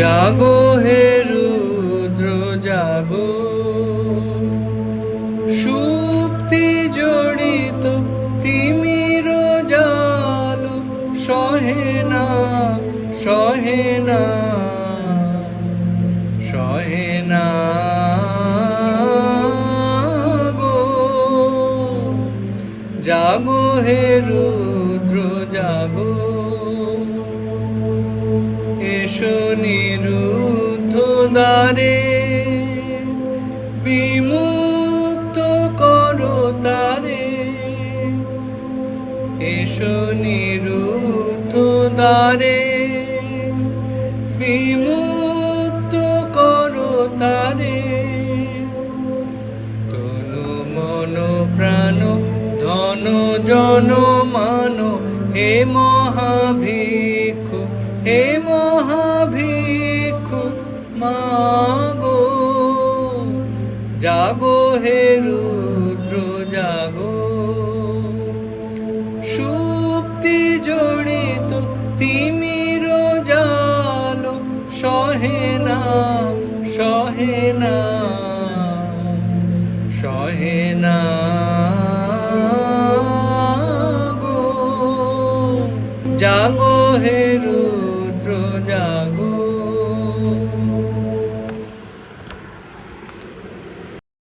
জাগো হে রুদ্র, জাগো। সুপ্তি জড়িত তিমির জাল সহে না সহে না সহে না জাগো হে রুদ্র, জাগো। নিরুদ্ধ দ্বারে বিমুক্ত করো তারে। এসো নিরুদ্ধ দ্বারে বিমুক্ত করো তারে। তনু মন প্রাণ ধন জন মান হে মহাভিক্ষু হে মহাভিক্ষু। মাগো, জাগো হে রুদ্র, জাগো। সুপ্তি জড়িত তিমির জাল সহে না সহে না সহে না। জাগো হে রু